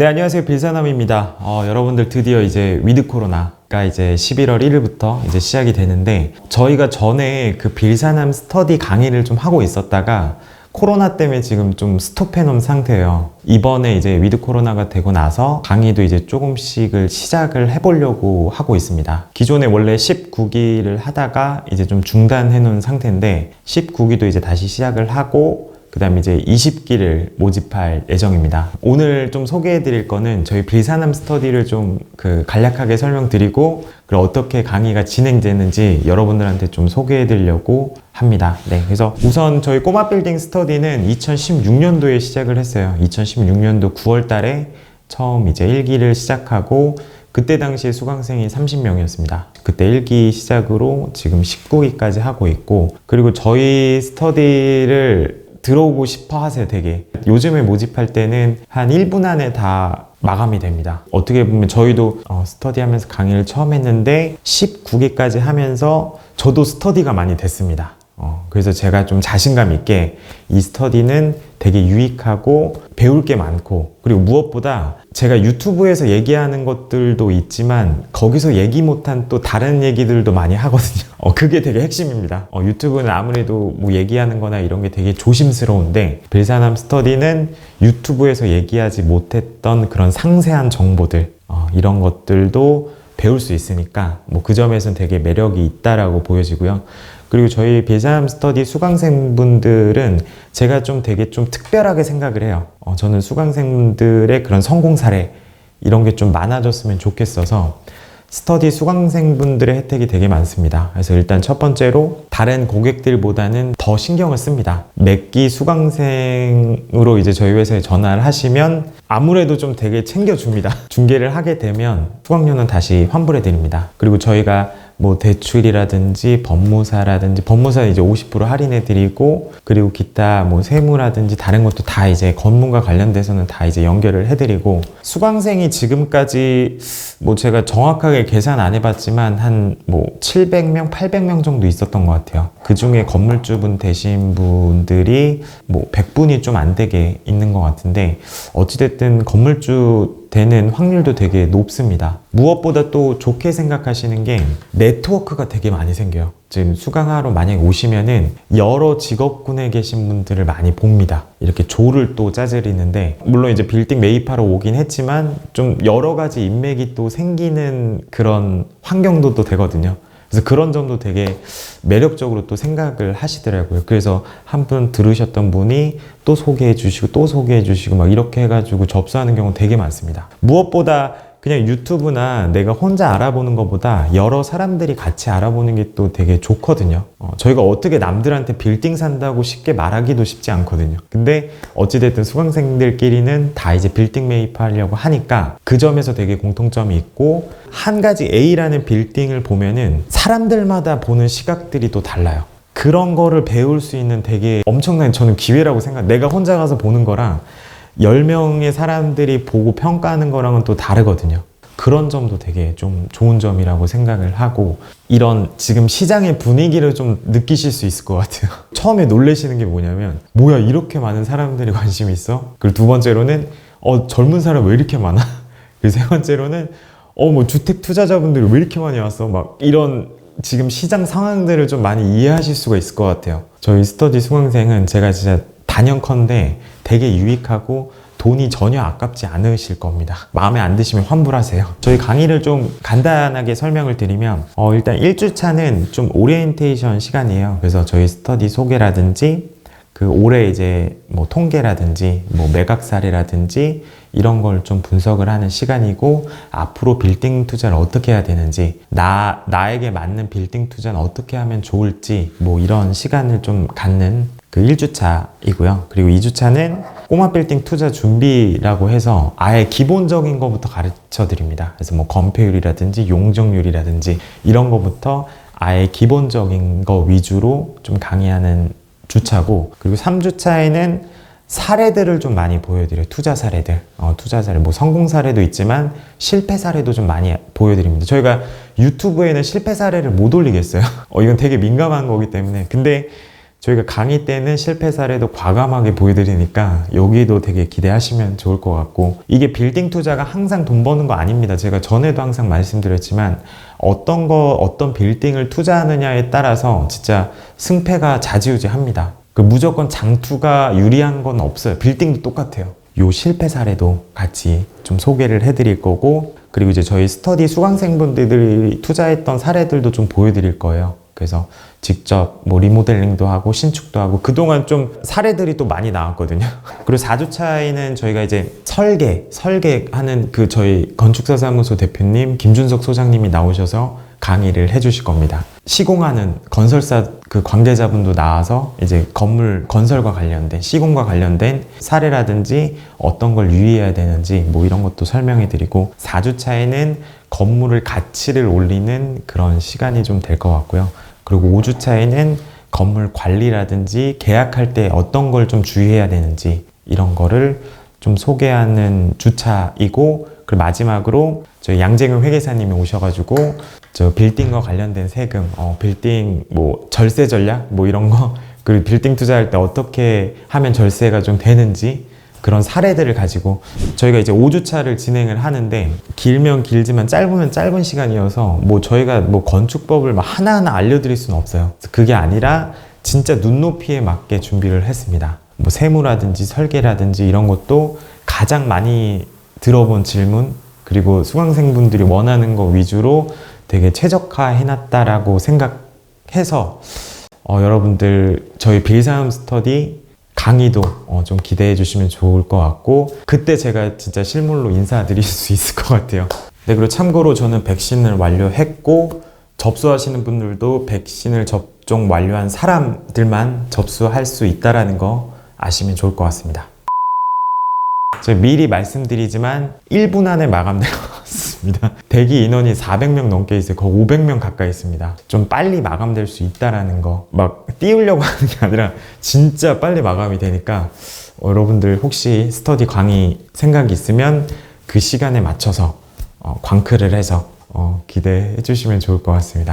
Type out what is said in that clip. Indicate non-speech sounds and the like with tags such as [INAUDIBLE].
네, 안녕하세요. 빌사남입니다. 어, 여러분들 드디어 이제 위드 코로나가 이제 11월 1일부터 이제 시작이 되는데 저희가 전에 그 빌사남 스터디 강의를 좀 하고 있었다가 코로나 때문에 지금 좀 스톱해 놓은 상태예요. 이번에 이제 위드 코로나가 되고 나서 강의도 이제 조금씩을 시작을 해보려고 하고 있습니다. 기존에 원래 19기를 하다가 이제 좀 중단해 놓은 상태인데 19기도 이제 다시 시작을 하고 그 다음 이제 20기를 모집할 예정입니다. 오늘 좀 소개해 드릴 거는 저희 브리사남 스터디를 좀 그 간략하게 설명드리고 그리고 어떻게 강의가 진행되는지 여러분들한테 좀 소개해 드리려고 합니다. 네. 그래서 우선 저희 꼬마 빌딩 스터디는 2016년도에 시작을 했어요. 2016년도 9월 달에 처음 이제 1기를 시작하고 그때 당시에 수강생이 30명이었습니다. 그때 1기 시작으로 지금 19기까지 하고 있고 그리고 저희 스터디를 들어오고 싶어 하세요, 되게. 요즘에 모집할 때는 한 1분 안에 다 마감이 됩니다. 어떻게 보면 저희도 어, 스터디 하면서 강의를 처음 했는데 19기까지 하면서 저도 스터디가 많이 됐습니다. 어, 그래서 제가 좀 자신감 있게 이 스터디는 되게 유익하고 배울 게 많고 그리고 무엇보다 제가 유튜브에서 얘기하는 것들도 있지만 거기서 얘기 못한 또 다른 얘기들도 많이 하거든요. [LAUGHS] 어, 그게 되게 핵심입니다. 어, 유튜브는 아무래도 뭐 얘기하는 거나 이런 게 되게 조심스러운데 빌사남 스터디는 유튜브에서 얘기하지 못했던 그런 상세한 정보들 어, 이런 것들도 배울 수 있으니까 뭐 그 점에서는 되게 매력이 있다라고 보여지고요. 그리고 저희 비자함 스터디 수강생분들은 제가 좀 되게 좀 특별하게 생각을 해요. 어, 저는 수강생들의 그런 성공 사례 이런 게 좀 많아졌으면 좋겠어서 스터디 수강생분들의 혜택이 되게 많습니다. 그래서 일단 첫 번째로 다른 고객들보다는 더 신경을 씁니다. 몇기 수강생으로 이제 저희 회사에 전화를 하시면 아무래도 좀 되게 챙겨줍니다. [LAUGHS] 중개를 하게 되면 수강료는 다시 환불해 드립니다. 그리고 저희가 뭐 대출이라든지 법무사라든지 법무사는 이제 50% 할인해 드리고 그리고 기타 뭐 세무라든지 다른 것도 다 이제 건물과 관련돼서는 다 이제 연결을 해 드리고 수강생이 지금까지 뭐 제가 정확하게 계산 안 해봤지만 한 뭐 700명, 800명 정도 있었던 것 같아요. 그 중에 건물주분 되신 분들이 뭐 100분이 좀 안 되게 있는 것 같은데 어찌됐든 건물주 되는 확률도 되게 높습니다. 무엇보다 또 좋게 생각하시는 게 네트워크가 되게 많이 생겨요. 지금 수강하러 만약에 오시면은 여러 직업군에 계신 분들을 많이 봅니다. 이렇게 조를 또 짜드리는데 물론 이제 빌딩 매입하러 오긴 했지만 좀 여러 가지 인맥이 또 생기는 그런 환경도 또 되거든요. 그래서 그런 점도 되게 매력적으로 또 생각을 하시더라고요. 그래서 한 분 들으셨던 분이 또 소개해 주시고 또 소개해 주시고 막 이렇게 해가지고 접수하는 경우 되게 많습니다. 무엇보다 그냥 유튜브나 내가 혼자 알아보는 것보다 여러 사람들이 같이 알아보는 게 또 되게 좋거든요. 어, 저희가 어떻게 남들한테 빌딩 산다고 쉽게 말하기도 쉽지 않거든요. 근데 어찌됐든 수강생들끼리는 다 이제 빌딩 매입하려고 하니까 그 점에서 되게 공통점이 있고 한 가지 A라는 빌딩을 보면은 사람들마다 보는 시각들이 또 달라요. 그런 거를 배울 수 있는 되게 엄청난 저는 기회라고 생각. 내가 혼자 가서 보는 거랑 10명의 사람들이 보고 평가하는 거랑은 또 다르거든요. 그런 점도 되게 좀 좋은 점이라고 생각을 하고 이런 지금 시장의 분위기를 좀 느끼실 수 있을 것 같아요. [LAUGHS] 처음에 놀라시는 게 뭐냐면 뭐야 이렇게 많은 사람들이 관심이 있어? 그리고 두 번째로는 어 젊은 사람 왜 이렇게 많아? [LAUGHS] 그리고 세 번째로는 어 뭐 주택 투자자분들이 왜 이렇게 많이 왔어? 막 이런 지금 시장 상황들을 좀 많이 이해하실 수가 있을 것 같아요. 저희 스터디 수강생은 제가 진짜 단연컨대 되게 유익하고 돈이 전혀 아깝지 않으실 겁니다. 마음에 안 드시면 환불하세요. 저희 강의를 좀 간단하게 설명을 드리면 어, 일단 1주차는 좀 오리엔테이션 시간이에요. 그래서 저희 스터디 소개라든지 그 올해 이제 뭐 통계라든지 뭐 매각 사례라든지 이런 걸 좀 분석을 하는 시간이고 앞으로 빌딩 투자를 어떻게 해야 되는지 나 나에게 맞는 빌딩 투자는 어떻게 하면 좋을지 뭐 이런 시간을 좀 갖는 그 1주차이고요. 그리고 2주차는 꼬마 빌딩 투자 준비라고 해서 아예 기본적인 것부터 가르쳐 드립니다. 그래서 뭐 건폐율이라든지 용적률이라든지 이런 것부터 아예 기본적인 거 위주로 좀 강의하는 주차고 그리고 3주차에는 사례들을 좀 많이 보여드려요. 투자 사례들. 어, 투자 사례. 뭐 성공 사례도 있지만 실패 사례도 좀 많이 보여드립니다. 저희가 유튜브에는 실패 사례를 못 올리겠어요. [LAUGHS] 어, 이건 되게 민감한 거기 때문에. 근데 저희가 강의 때는 실패 사례도 과감하게 보여드리니까 여기도 되게 기대하시면 좋을 것 같고 이게 빌딩 투자가 항상 돈 버는 거 아닙니다. 제가 전에도 항상 말씀드렸지만 어떤 거 어떤 빌딩을 투자하느냐에 따라서 진짜 승패가 좌지우지합니다. 그 무조건 장투가 유리한 건 없어요. 빌딩도 똑같아요. 요 실패 사례도 같이 좀 소개를 해드릴 거고 그리고 이제 저희 스터디 수강생분들이 투자했던 사례들도 좀 보여드릴 거예요. 그래서 직접 뭐 리모델링도 하고 신축도 하고 그동안 좀 사례들이 또 많이 나왔거든요. [LAUGHS] 그리고 4주차에는 저희가 이제 설계, 설계하는 그 저희 건축사 사무소 대표님 김준석 소장님이 나오셔서 강의를 해주실 겁니다. 시공하는 건설사 그 관계자분도 나와서 이제 건물 건설과 관련된 시공과 관련된 사례라든지 어떤 걸 유의해야 되는지 뭐 이런 것도 설명해 드리고 4주차에는 건물을 가치를 올리는 그런 시간이 좀 될 것 같고요. 그리고 5주 차에는 건물 관리라든지 계약할 때 어떤 걸 좀 주의해야 되는지 이런 거를 좀 소개하는 주차이고 그리고 마지막으로 저희 양재경 회계사님이 오셔가지고 저 빌딩과 관련된 세금, 어, 빌딩 뭐 절세 전략 뭐 이런 거 그리고 빌딩 투자할 때 어떻게 하면 절세가 좀 되는지 그런 사례들을 가지고 저희가 이제 5주차를 진행을 하는데 길면 길지만 짧으면 짧은 시간이어서 뭐 저희가 뭐 건축법을 막 하나하나 알려드릴 수는 없어요. 그게 아니라 진짜 눈높이에 맞게 준비를 했습니다. 뭐 세무라든지 설계라든지 이런 것도 가장 많이 들어본 질문 그리고 수강생분들이 원하는 거 위주로 되게 최적화 해놨다라고 생각해서 어, 여러분들 저희 빌사움 스터디 강의도 어, 좀 기대해 주시면 좋을 것 같고 그때 제가 진짜 실물로 인사드릴 [LAUGHS] 수 있을 것 같아요. 네 그리고 참고로 저는 백신을 완료했고 접수하시는 분들도 백신을 접종 완료한 사람들만 접수할 수 있다라는 거 아시면 좋을 것 같습니다. 제가 미리 말씀드리지만 1분 안에 같습니다. [LAUGHS] 대기 인원이 400명 넘게 있어요. 거의 500명 가까이 있습니다. 좀 빨리 마감될 수 있다라는 거. 막 띄우려고 [LAUGHS] 하는 게 아니라 진짜 빨리 마감이 되니까 어, 여러분들 혹시 스터디 강의 생각이 있으면 그 시간에 맞춰서 어, 광크를 해서 어, 기대해 주시면 좋을 것 같습니다.